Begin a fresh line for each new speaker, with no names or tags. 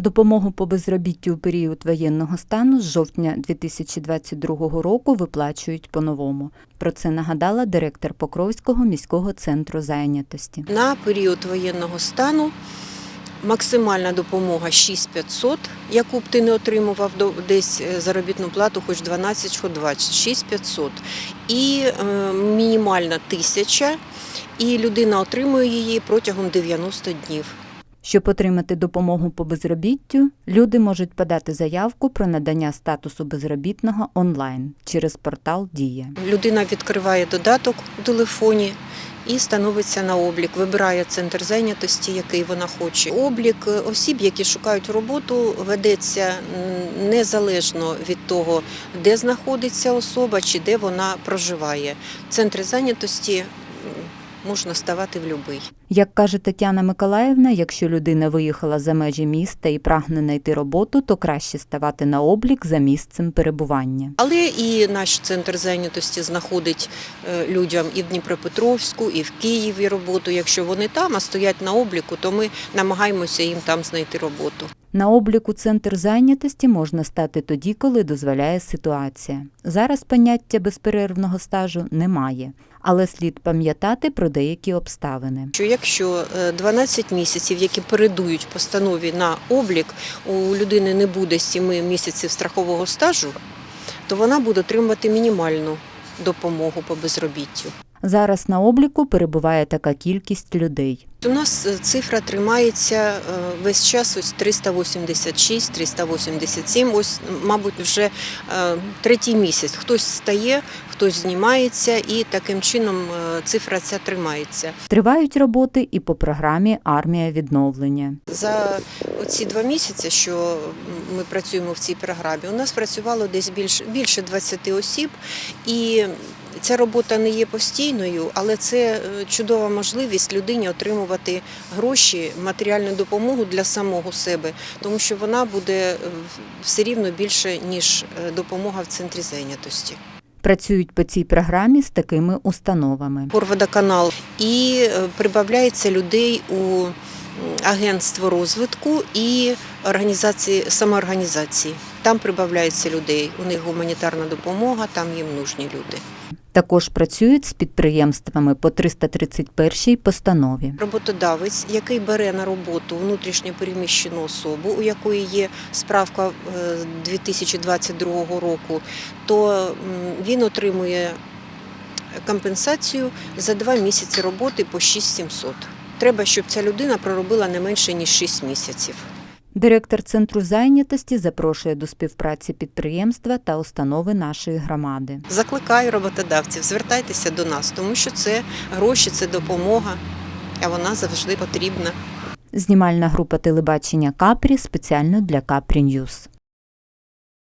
Допомогу по безробіттю у період воєнного стану з жовтня 2022 року виплачують по-новому. Про це нагадала директор Покровського міського центру зайнятості.
На період воєнного стану максимальна допомога 6500, яку б ти не отримував десь е, заробітну плату, хоч 12, хоч 20, 6500. І е, мінімальна 1000, і людина отримує її протягом 90 днів.
Щоб отримати допомогу по безробіттю, люди можуть подати заявку про надання статусу безробітного онлайн через портал Дія.
Людина відкриває додаток у телефоні і становиться на облік, вибирає центр зайнятості, який вона хоче. Облік осіб, які шукають роботу, ведеться незалежно від того, де знаходиться особа чи де вона проживає. Центри зайнятості можна ставати в будь-який.
Як каже Тетяна Миколаївна, якщо людина виїхала за межі міста і прагне знайти роботу, то краще ставати на облік за місцем перебування.
Але і наш центр зайнятості знаходить е, людям і в Дніпропетровську, і в Києві роботу. Якщо вони там, а стоять на обліку, то ми намагаємося їм там знайти роботу.
На обліку центр зайнятості можна стати тоді, коли дозволяє ситуація. Зараз поняття безперервного стажу немає, але слід пам'ятати про деякі обставини.
Що якщо е, 12 місяців, які передують постанові на облік, у людини не буде 7 місяців страхового стажу, то вона буде отримувати мінімальну допомогу по безробіттю.
Зараз на обліку перебуває така кількість людей.
У нас е, цифра тримається е, весь час ось 386, 387, ось, мабуть, вже е, третій місяць. Хтось стає, хтось знімається, і таким чином цифра ця тримається.
Тривають роботи і по програмі Армія відновлення.
За оці два місяці, що ми працюємо в цій програмі, у нас працювало десь більше, більше 20 осіб, і ця робота не є постійною, але це е, чудова можливість людині отримувати гроші, матеріальну допомогу для самого себе, тому що вона буде е, все рівно більше, ніж е, допомога в центрі зайнятості.
Працюють по цій програмі з такими установами.
Горводоканал і прибавляється людей у агентство розвитку і організації самоорганізації. Там прибавляється людей. У них гуманітарна допомога, там їм нужні люди.
Також працюють з підприємствами по 331 постанові.
Роботодавець, який бере на роботу внутрішньо переміщену особу, у якої є справка е, 2022 року, то він отримує компенсацію за два місяці роботи по 6700. Треба, щоб ця людина проробила не менше ніж 6 місяців.
Директор центру зайнятості запрошує до співпраці підприємства та установи нашої громади.
Закликаю роботодавців, звертайтеся до нас, тому що це гроші, це допомога, а вона завжди потрібна.
Знімальна група телебачення Капрі спеціально для Капрі Ньюз.